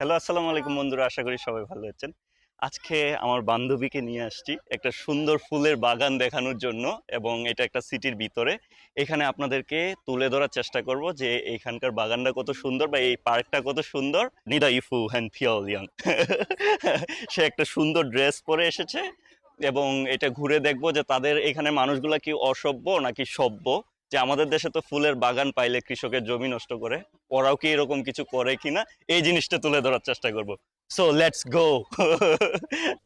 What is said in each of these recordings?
Hello, আসসালামু আলাইকুম বন্ধুরা, আশা করি সবাই ভালো আছেন। আজকে আমার বান্ধবীকে নিয়ে আসছি একটা সুন্দর ফুলের বাগান দেখানোর জন্য এবং এটা একটা সিটির ভিতরে। এখানে আপনাদেরকে তুলে ধরার চেষ্টা করব যে এইখানকার বাগানটা কত সুন্দর বা এই পার্কটা কত সুন্দর। নিদা ইফু হ্যান্ড ফিয়াল ইয়াং সে একটা সুন্দর ড্রেস পরে এসেছে এবং এটা ঘুরে দেখব যে তাদের এখানে মানুষগুলা কি অসভ্য নাকি সভ্য। যে আমাদের দেশে তো ফুলের বাগান পাইলে কৃষকের জমি নষ্ট করে, ওরাও কি এরকম কিছু করে কিনা? এই জিনিসটা তুলে ধরার চেষ্টা করব। সো লেটস গো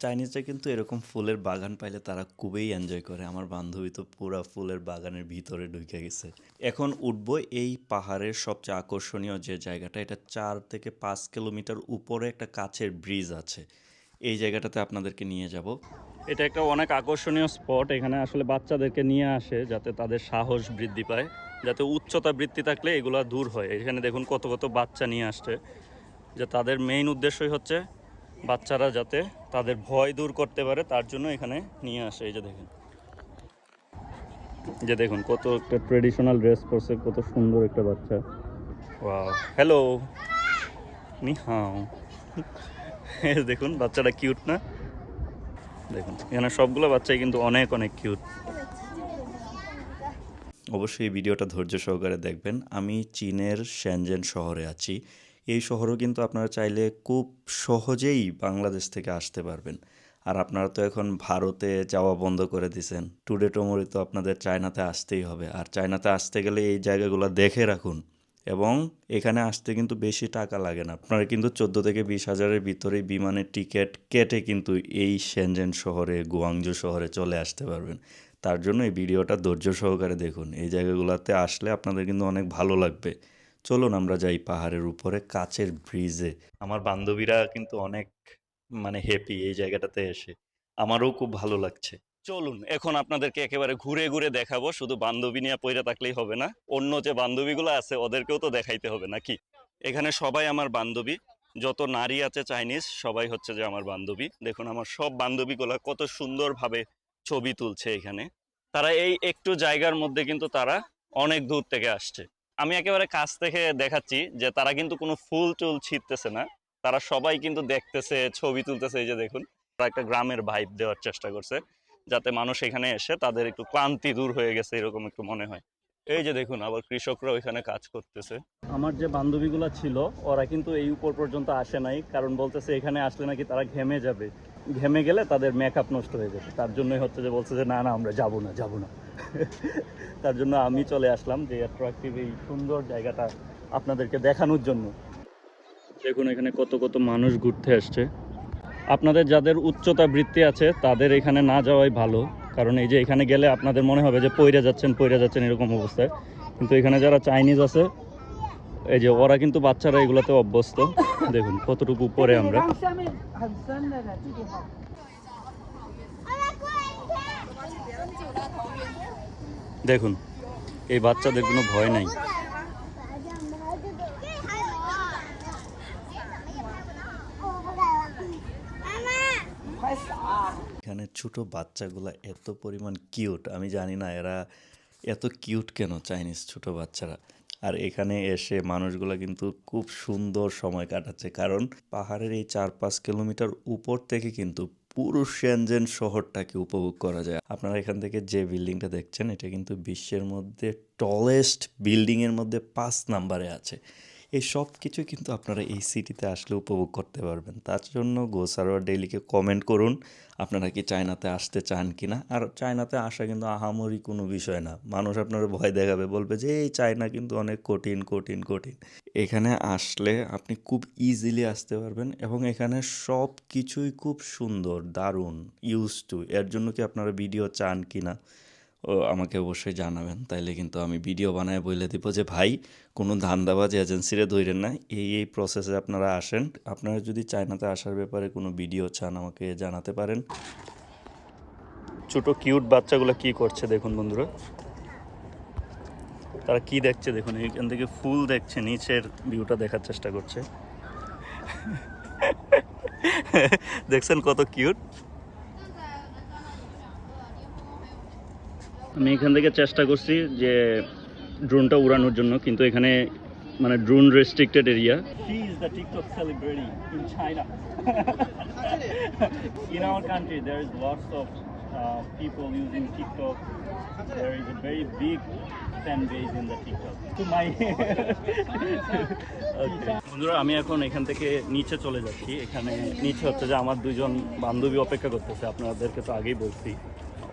চাইনিজরা কিন্তু এরকম ফুলের বাগান পাইলে তারা খুবই এনজয় করে। আমার বান্ধবী তো পুরা ফুলের বাগানের ভিতরে ঢুকে গেছে। এখন উঠবো এই পাহাড়ের সবচেয়ে আকর্ষণীয় যে জায়গাটা, এটা চার থেকে পাঁচ কিলোমিটার উপরে একটা কাছের ব্রিজ আছে। এই জায়গাটাতে আপনাদেরকে নিয়ে যাব। এটা একটা অনেক আকর্ষণীয় স্পট। এখানে আসলে বাচ্চাদেরকে নিয়ে আসে যাতে তাদের সাহস বৃদ্ধি পায়, যাতে উচ্চতা বৃদ্ধি থাকলে এগুলো দূর হয়। এখানে দেখুন কত কত বাচ্চা নিয়ে আসছে। যে তাদের মেইন উদ্দেশ্যই হচ্ছে বাচ্চারা যাতে তাদের ভয় দূর করতে পারে, তার জন্য এখানে নিয়ে আসে। এই যে দেখুন। যে দেখুন কত একটা ট্রেডিশনাল ড্রেস পরছে, কত সুন্দর একটা বাচ্চা। ওয়াও হ্যালো নি হাও দেখুন, বাচ্চাটা কিউট না? দেখুন, এখানে সবগুলো বাচ্চাই কিন্তু অনেক অনেক কিউট অবশ্যই এই ভিডিওটা ধৈর্য সহকারে দেখবেন। আমি চীনের শ্যানজেন শহরে আছি। এই শহরও কিন্তু আপনারা চাইলে খুব সহজেই বাংলাদেশ থেকে আসতে পারবেন। আর আপনারা তো এখন ভারতে যাওয়া বন্ধ করে দিয়েছেন টুডে টমোরে তো আপনাদের চায়নাতে আসতেই হবে। আর চায়নাতে আসতে গেলে এই জায়গাগুলো দেখে রাখুন। এবং এখানে আসতে কিন্তু বেশি টাকা লাগে না। আপনারা কিন্তু চোদ্দ থেকে বিশ হাজারের ভিতরেই বিমানের টিকিট কেটে কিন্তু এই সেনজেন শহরে গুয়াংজু শহরে চলে আসতে পারবেন। তার জন্য এই ভিডিওটা ধৈর্য সহকারে দেখুন। এই জায়গাগুলোতে আসলে আপনাদের কিন্তু অনেক ভালো লাগবে। চলুন আমরা যাই পাহাড়ের উপরে কাচের ব্রিজে আমার বান্ধবীরা কিন্তু অনেক মানে হ্যাপি এই জায়গাটাতে এসে। আমারও খুব ভালো লাগছে। চলুন, এখন আপনাদেরকে একেবারে ঘুরে ঘুরে দেখাবো, শুধু বান্ধবী নিয়ে পইরা থাকলেই হবে না, অন্য যে বান্ধবীগুলো আছে ওদেরকেও তো দেখাইতে হবে নাকি? এখানে সবাই আমার বান্ধবী, যত নারী আছে চাইনিজ, সবাই হচ্ছে যে আমার বান্ধবী। দেখুন, আমার সব বান্ধবীগুলা কত সুন্দরভাবে ছবি তুলছে এখানে। তারা এই একটু জায়গার মধ্যে কিন্তু তারা অনেক দূর থেকে আসছে। আমি একেবারে কাছ থেকে দেখাচ্ছি যে তারা কিন্তু কোনো ফুল টুল ছিটতেছে না। তারা সবাই কিন্তু দেখতেছে, ছবি তুলতেছে, এই যে দেখুন, তারা একটা গ্রামের ভাইব দেওয়ার চেষ্টা করছে। যাতে মানুষ এখানে এসে তাদের একটু ক্লান্তি দূর হয়ে গেছে এরকম একটু মনে হয়। এই যে দেখুন আবার কৃষকরা ওইখানে কাজ করতেছে। আমার যে বান্ধবীগুলো ছিল ওরা কিন্তু এই উপর পর্যন্ত আসে নাই কারণ বলতেছে এখানে আসলে নাকি তারা ঘেমে যাবে। ঘেমে গেলে তাদের মেকআপ নষ্ট হয়ে যাবে। তার জন্যই হচ্ছে যে বলছে যে না না আমরা যাব না যাব না। তার জন্য আমি চলে আসলাম যে অ্যাট্রাকটিভ এই সুন্দর জায়গাটা আপনাদেরকে দেখানোর জন্য। দেখুন এখানে কত কত মানুষ ঘুরতে আসছে। আপনাদের যাদের উচ্চতা বৃত্তি আছে, তাদের এখানে না যাওয়াই ভালো। কারণ এই যে এখানে গেলে আপনাদের মনে হবে যে পৈরা যাচ্ছেন পৈরা যাচ্ছেন এরকম অবস্থায়। কিন্তু এখানে যারা চাইনিজ আছে, এই যে ওরা কিন্তু বাচ্চারা এগুলোতে অভ্যস্ত। দেখুন কতটুকু উপরে আমরা। দেখুন, এই বাচ্চাদের কোনো ভয় নাই। ছোট বাচ্চাগুলো এত পরিমাণ কিউট আমি জানি না এরা এত কিউট কেন চাইনিজ ছোট বাচ্চারা? আর এখানে এসে মানুষগুলো কিন্তু খুব সুন্দর সময় কাটাচ্ছে, কারণ পাহাড়ের এই চার পাঁচ কিলোমিটার উপর থেকে কিন্তু পুরো শ্যানজেন শহরটাকে উপভোগ করা যায়। আপনারা এখান থেকে যে বিল্ডিংটা দেখছেন, এটা কিন্তু বিশ্বের মধ্যে টলেস্ট বিল্ডিংয়ের মধ্যে পাঁচ নাম্বারে আছে। এই সব কিছু কিন্তু আপনারা এই সিটিতে আসলে উপভোগ করতে পারবেন। তার জন্য গোসারোয়া ডেইলিকে কমেন্ট করুন, আপনারা কি চায়নাতে আসতে চান কি না আর চায়নাতে আসা কিন্তু আহামরি কোনো বিষয় না। মানুষ আপনারা ভয় দেখাবে, বলবে যে, এই চায়না কিন্তু অনেক কঠিন কঠিন কঠিন। এখানে আসলে আপনি খুব ইজিলি আসতে পারবেন এবং এখানে সব কিছুই খুব সুন্দর, দারুণ ইউজ টু এর জন্য কি আপনারা ভিডিও চান কি না আমাকে অবশ্যই জানাবেন। তাইলে কিন্তু আমি ভিডিও বানায় বলে দিব যে, ভাই, কোনো ধান্দাবাজ এজেন্সিরে ধরেন না। এই এই প্রসেসে আপনারা আসেন। আপনারা যদি চায়নাতে আসার ব্যাপারে কোনো ভিডিও চান, আমাকে জানাতে পারেন। ছোট কিউট বাচ্চাগুলো কি করছে দেখুন বন্ধুরা। তারা কি দেখছে দেখুন এখান থেকে ফুল দেখছে, নিচের ভিউটা দেখার চেষ্টা করছে। দেখছেন কত কিউট? আমি এখান থেকে চেষ্টা করছি যে ড্রোনটা উড়ানোর জন্য কিন্তু এখানে মানে drone restricted area in our country there is lots of uh, people using TikTok. There is a very big fan base in the TikTok. To my বন্ধুরা আমি এখন এখান থেকে নিচে চলে যাচ্ছি। এখানে নিচে হচ্ছে যে আমার দুজন বান্ধবী অপেক্ষা করতেছে। আপনাদেরকে তো আগেই বলছি।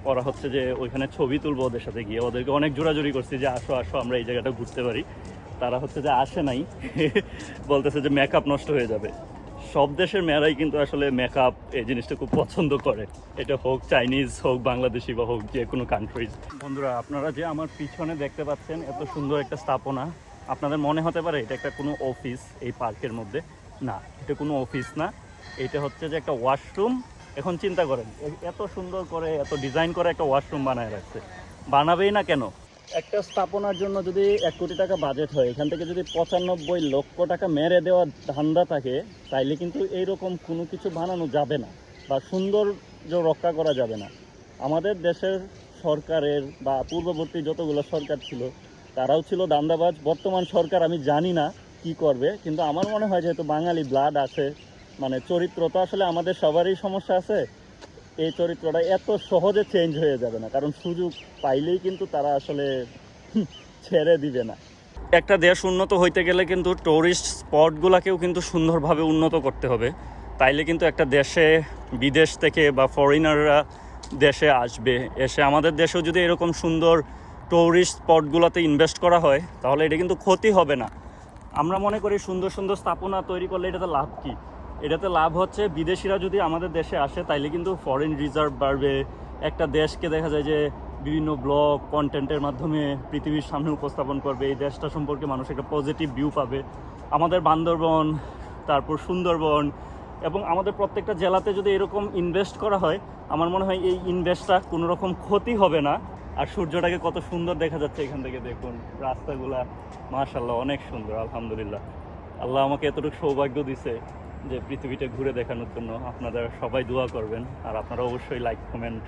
ওরা হচ্ছে যে ওইখানে ছবি তুলবো ওদের সাথে গিয়ে। ওদেরকে অনেক জোরাজুরি করছি যে, আসো আসো, আমরা এই জায়গাটা ঘুরতে পারি। তারা হচ্ছে যে আসে নাই। বলতেছে যে, মেকআপ নষ্ট হয়ে যাবে। সব দেশের মেয়েরাই কিন্তু আসলে মেকআপ এই জিনিসটা খুব পছন্দ করে। এটা হোক চাইনিজ হোক, বাংলাদেশি বা হোক যে কোনো কান্ট্রিজ বন্ধুরা, আপনারা যে আমার পিছনে দেখতে পাচ্ছেন, এত সুন্দর একটা স্থাপনা। আপনাদের মনে হতে পারে এটা একটা কোনো অফিস এই পার্কের মধ্যে। না, এটা কোনো অফিস না। এটা হচ্ছে যে একটা ওয়াশরুম এখন চিন্তা করেন এত সুন্দর করে, এত ডিজাইন করে একটা ওয়াশরুম বানায় রাখছে। বানাবেই না কেন? একটা স্থাপনার জন্য যদি এক কোটি টাকা বাজেট হয়, এখান থেকে যদি পঁচানব্বই লক্ষ টাকা মেরে দেওয়ার ধান্দা থাকে, তাইলে কিন্তু এইরকম কোনো কিছু বানানো যাবে না বা সৌন্দর্য রক্ষা করা যাবে না। আমাদের দেশের সরকারের বা পূর্ববর্তী যতগুলো সরকার ছিল, তারাও ছিল দান্দাবাজ। বর্তমান সরকার আমি জানি না কি করবে, কিন্তু আমার মনে হয় যেহেতু বাঙালি ব্লাড আছে মানে চরিত্র তো আসলে আমাদের সবারই সমস্যা আছে, এই চরিত্রটা এত সহজে চেঞ্জ হয়ে যাবে না। কারণ সুযোগ পাইলেই কিন্তু তারা আসলে ছেড়ে দিবে না। একটা দেশ উন্নত হইতে গেলে কিন্তু টুরিস্ট স্পটগুলোকেও কিন্তু সুন্দরভাবে উন্নত করতে হবে। তাইলে কিন্তু একটা দেশে, বিদেশ থেকে বা ফরেনাররা দেশে আসবে। এসে আমাদের দেশেও যদি এরকম সুন্দর টুরিস্ট স্পটগুলোতে ইনভেস্ট করা হয়, তাহলে এটা কিন্তু ক্ষতি হবে না। আমরা মনে করি সুন্দর সুন্দর স্থাপনা তৈরি করলে এটাতে লাভ কী? এটাতে লাভ হচ্ছে, বিদেশিরা যদি আমাদের দেশে আসে, তাইলে কিন্তু ফরেন রিজার্ভ বাড়বে। একটা দেশকে দেখা যায় যে বিভিন্ন ব্লগ কন্টেন্টের মাধ্যমে পৃথিবীর সামনে উপস্থাপন করবে, এই দেশটা সম্পর্কে মানুষ একটা পজিটিভ ভিউ পাবে। আমাদের বান্দরবন, তারপর সুন্দরবন, এবং আমাদের প্রত্যেকটা জেলাতে যদি এরকম ইনভেস্ট করা হয়, আমার মনে হয় এই ইনভেস্টটা কোনো রকম ক্ষতি হবে না। আর সূর্যটাকে কত সুন্দর দেখা যাচ্ছে এখান থেকে, দেখুন। রাস্তাগুলা মাশাল্লাহ অনেক সুন্দর, আলহামদুলিল্লাহ। আল্লাহ আমাকে এতটুকু সৌভাগ্য দিছে। যে পৃথিবীটা ঘুরে দেখানোর জন্য আপনারা সবাই দোয়া করবেন। আর আপনারা অবশ্যই লাইক কমেন্ট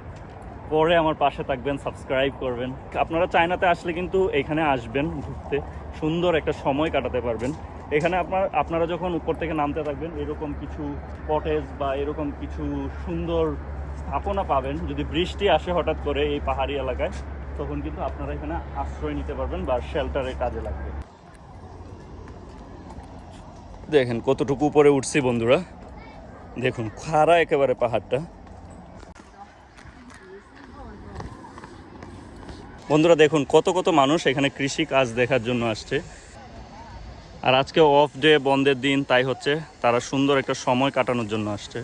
পরে আমার পাশে থাকবেন সাবস্ক্রাইব করবেন। আপনারা চায়নাতে আসলে কিন্তু এখানে আসবেন ঘুরতে। সুন্দর একটা সময় কাটাতে পারবেন। এখানে আপনার, আপনারা যখন উপর থেকে নামতে থাকবেন, এরকম কিছু কটেজ বা এরকম কিছু সুন্দর স্থাপনা পাবেন। যদি বৃষ্টি আসে হঠাৎ করে এই পাহাড়ি এলাকায়, তখন কিন্তু আপনারা এখানে আশ্রয় নিতে পারবেন বা শেল্টারে কাজে লাগবে। দেখেন কতটুকু উপরে উঠছি বন্ধুরা। দেখুন, খাড়া একেবারে পাহাড়টা। বন্ধুরা, দেখুন, কত কত মানুষ এখানে কৃষি কাজ দেখার জন্য আসছে। আর আজকে অফ ডে বন্ধের দিন, তাই হচ্ছে তারা সুন্দর একটা সময় কাটানোর জন্য আসছে।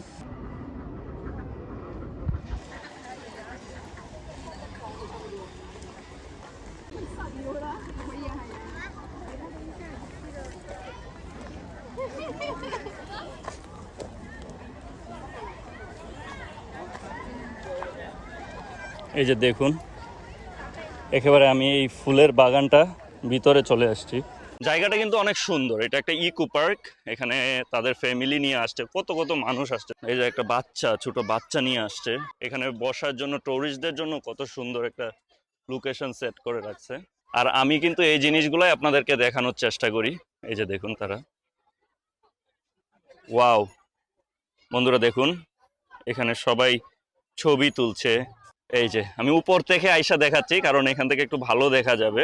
এই যে দেখুন, একেবারে আমি এই ফুলের বাগানটা ভিতরে চলে আসছি। জায়গাটা কিন্তু অনেক সুন্দর, এটা একটা ইকো পার্ক, এখানে তাদের ফ্যামিলি নিয়ে আসছে, কত কত মানুষ আসছে। এই যে একটা বাচ্চা, ছোট বাচ্চা নিয়ে আসছে, এখানে বসার জন্য টুরিস্টদের জন্য কত সুন্দর একটা লোকেশন সেট করে রাখছে। আর আমি কিন্তু এই জিনিসগুলাই আপনাদেরকে দেখানোর চেষ্টা করি। এই যে দেখুন তারা। ওয়াও বন্ধুরা দেখুন, এখানে সবাই ছবি তুলছে। এই যে, আমি উপর থেকে আইসা দেখাচ্ছি, কারণ এখান থেকে একটু ভালো দেখা যাবে।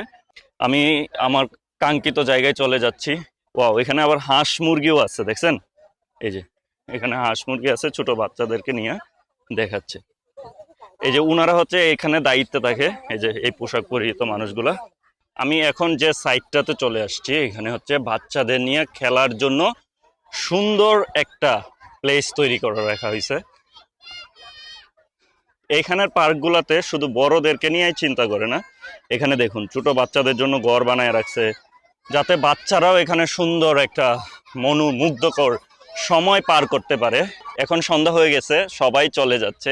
আমি আমার কাঙ্ক্ষিত জায়গায় চলে যাচ্ছি। ওয়াও এখানে আবার হাঁস মুরগিও আছে, দেখছেন? এই যে, এখানে হাঁস মুরগি আছে, ছোট বাচ্চাদেরকে নিয়ে দেখাচ্ছে। এই যে, উনারা হচ্ছে এখানে দায়িত্বে থাকে, এই যে, এই পোশাক পরিহিত মানুষগুলা। আমি এখন যে সাইডটাতে চলে আসছি, এখানে হচ্ছে বাচ্চাদের নিয়ে খেলার জন্য সুন্দর একটা প্লেস তৈরি করে রাখা হয়েছে। এইখানের পার্কগুলোতে শুধু বড়দেরকে নিয়েই চিন্তা করে না। এখানে দেখুন, ছোট বাচ্চাদের জন্য ঘর বানায় রাখছে, যাতে বাচ্চারাও এখানে সুন্দর একটা মনু মুগ্ধকর সময় পার করতে পারে। এখন সন্ধ্যা হয়ে গেছে, সবাই চলে যাচ্ছে।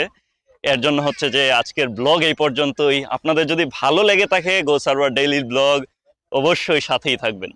এর জন্য হচ্ছে যে আজকের ব্লগ এই পর্যন্তই। আপনাদের যদি ভালো লেগে থাকে গো সার্ভার ডেইলি ব্লগ অবশ্যই সাথেই থাকবেন।